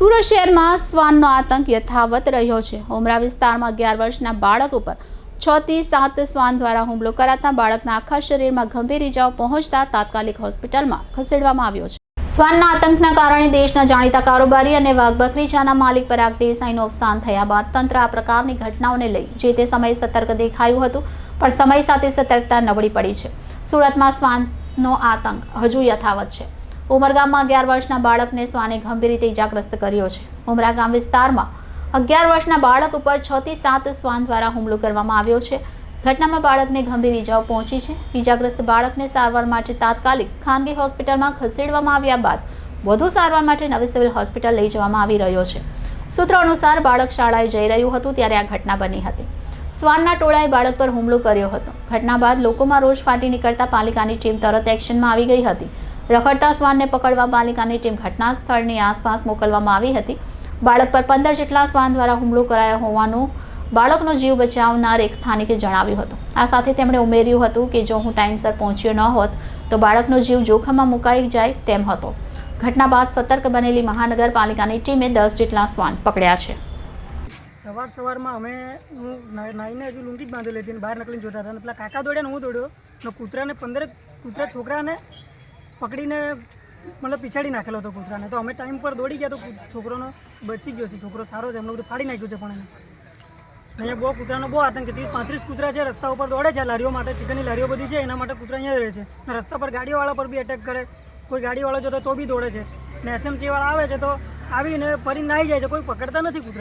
સુરત શહેરમાં શ્વાનનો આતંક યથાવત રહ્યો છે. ઉમરા વિસ્તારમાં અગિયાર વર્ષના બાળક ઉપર છ થી સાત શ્વાન દ્વારા હુમલો કરાતા બાળકના આખા શરીરમાં ગંભીર ઇજાઓ પહોંચતા તાત્કાલિક હોસ્પિટલમાં ખસેડવામાં આવ્યો છે. શ્વાનના આતંકના કારણે દેશના જાણીતા કારોબારી અને વાઘ બકરીચાના માલિક પરાગ દેસાઈનું અવસાન થયા બાદ તંત્ર આ પ્રકારની ઘટનાઓને લઈ જે તે સમયે સતર્ક દેખાયું હતું, પણ સમય સાથે સતર્કતા નબળી પડી છે. સુરતમાં શ્વાનનો આતંક હજુ યથાવત છે. ઉમરગામમાં અગિયાર વર્ષના બાળકને શ્વાને ગંભીર રીતે ઇજાગ્રસ્ત કર્યો છે. ઉમરા ગામ વિસ્તારમાં અગિયાર વર્ષના બાળક ઉપર છ થી સાત શ્વાન દ્વારા હુમલો કરવામાં આવ્યો છે. ઘટનામાં બાળકને ગંભીર ઇજાઓ પહોંચી છે. ઇજાગ્રસ્ત બાળકને સારવાર માટે તાત્કાલિક ખાનગી હોસ્પિટલમાં ખસેડવામાં આવ્યા બાદ વધુ સારવાર માટે નવી સિવિલ હોસ્પિટલ લઈ જવામાં આવી રહ્યો છે. સૂત્રો અનુસાર બાળક શાળાએ જઈ રહ્યું હતું ત્યારે આ ઘટના બની હતી. શ્વાનના ટોળાએ બાળક પર હુમલો કર્યો હતો. ઘટના બાદ લોકોમાં રોષ ફાટી નીકળતા પાલિકાની ટીમ તરત એક્શનમાં આવી ગઈ હતી. રખડતા શ્વાનને પકડવા પાલિકાની ટીમ ઘટના સ્થળની આસપાસ મોકલવામાં આવી હતી. બાળક પર પંદર જેટલા શ્વાન દ્વારા હુમલો કરાયો હોવાનું બાળકનો જીવ બચાવનાર એક સ્થાનિકે જણાવ્યું હતું. આ સાથે તેમણે ઉમેર્યું હતું કે જો હું ટાઈમસર પહોંચ્યો ન હોત, તો બાળકનો જીવ જોખમમાં મુકાઈ જાય તેમ હતો. ઘટના બાદ સતર્ક બનેલી મહાનગરપાલિકાની ટીમે દસ જેટલા શ્વાન પકડ્યા છે. સવાર સવારમાં અમે હું નાઈને હજુ લુંગી જ બાંધેલી હતી બહાર નીકળીને જોતા હતા. પેલા કાકા દોડ્યા ને હું દોડ્યો. ને કૂતરાને પંદર કૂતરા છોકરાને પકડીને મતલબ પીછાડી નાખેલો હતો કૂતરાને. તો અમે ટાઈમ પર દોડી ગયા તો છોકરોનો બચી ગયો છે, છોકરો સારો છે એમને બધું ફાડી નાખ્યું છે પણ એને. અહીંયા બહુ કૂતરાનો બહુ આતંક છે. ત્રીસ, પાંત્રીસ કૂતરા છે, રસ્તા ઉપર દોડે છે, લારીઓ માટે, ચિકનની લારીઓ બધી છે, એના માટે કૂતરા અહીંયા રહે છે. રસ્તા પર ગાડીવાળા પર બી અટેક કરે. કોઈ ગાડીવાળો જોતો તો બી દોડે છે. ને એસએમસીવાળા આવે છે તો આવીને ફરીને નાહી જાય છે. કોઈ પકડતા નથી કૂતરા